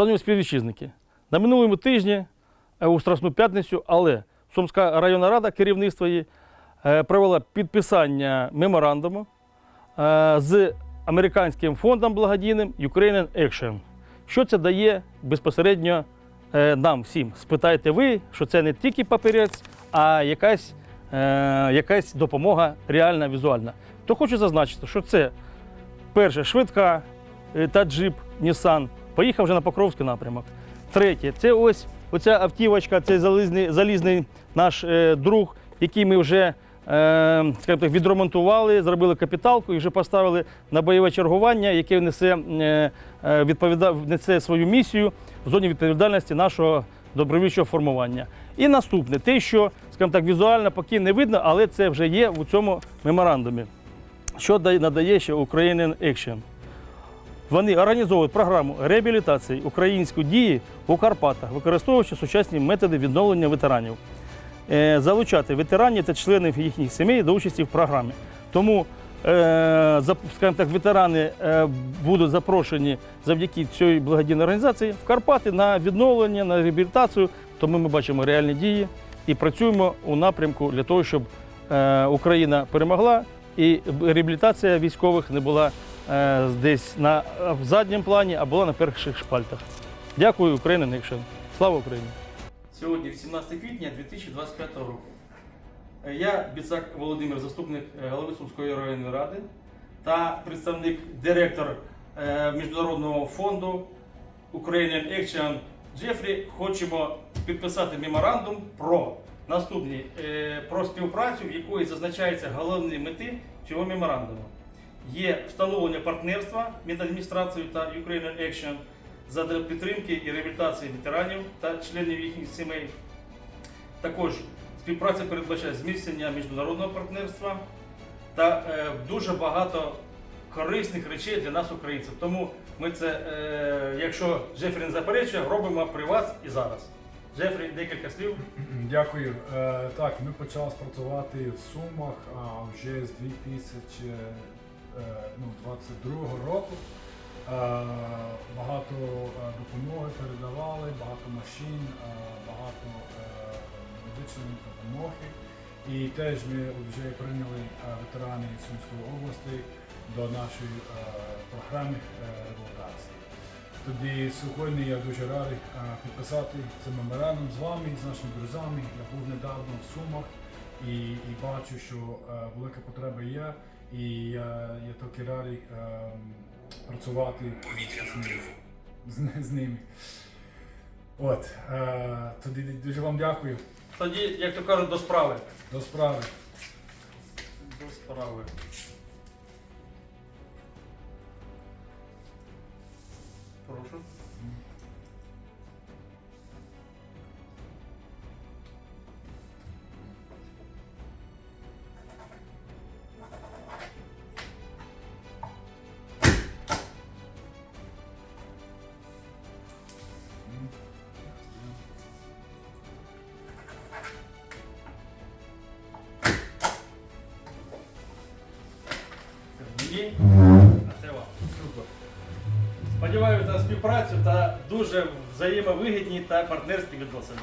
Шановні співвітчизники, на минулому тижні е, у Страсну п'ятницю, але Сумська районна рада, керівництво її, е, провела підписання меморандуму е, з американським фондом благодійним Ukrainian Action. Що це дає безпосередньо нам всім? Спитайте ви, що це не тільки папірець, а якась, якась допомога реальна, візуальна. То хочу зазначити, що це перше швидка та джип Nissan поїхав вже на Покровський напрямок. Третє, це ось оця автівочка, це залізний, залізний наш е, друг, який ми вже е, так, відремонтували, зробили капіталку і вже поставили на бойове чергування, яке несе, е, е, відповіда... несе свою місію в зоні відповідальності нашого добровільчого формування. І наступне, те, що скажімо так, візуально поки не видно, але це вже є у цьому меморандумі. Що надає ще Ukrainian Action? Вони організовують програму реабілітації української дії у Карпатах, використовуючи сучасні методи відновлення ветеранів, Е, залучати ветеранів та членів їхніх сімей до участі в програмі. Тому, е, скажімо так, ветерани е, будуть запрошені завдяки цій благодійній організації в Карпати на відновлення, на реабілітацію. Тому ми бачимо реальні дії і працюємо у напрямку для того, щоб Україна перемогла і реабілітація військових не була десь на е, задньому плані, а була на перших шпальтах. Дякую, Україна Нікшен. Слава Україні! Сьогодні 17 квітня 2025 року. Е, Я Біцак Володимир, заступник е, голови Сумської районної ради та представник директор е, Міжнародного фонду Ukrainian Action Джефрі. Хочемо підписати меморандум про наступні е, про співпрацю, в якої зазначаються головні мети цього меморандуму. Є встановлення партнерства між адміністрацією та Ukrainian Action задля підтримки і реабілітації ветеранів та членів їхніх сімей. Також співпраця передбачає зміцнення міжнародного партнерства та е, дуже багато корисних речей для нас, українців. Тому ми це, е, якщо Джефрі не заперечує, робимо при вас і зараз. Джефрі, декілька слів. Дякую. Е, Так, ми почали працювати в Сумах а, вже з 2022 року. Е, Багато е, допомоги передавали, багато машин, е, багато е, медичної допомоги. І теж ми вже прийняли е, ветерани Сумської області до нашої е, програми е, реабілітації. Тоді сьогодні я дуже радий е, підписати цей меморандум з вами, з нашими друзями. Я був недавно в Сумах і, і бачу, що е, велика потреба є, і я, я тільки радий е, працювати з. З, з ними. От, е, тоді дуже вам дякую. Тоді, як то кажуть, до справи. До справи. До справи. Мені, а це вам. Супер. Сподіваюся на співпрацю та дуже взаємовигідні та партнерські відносини.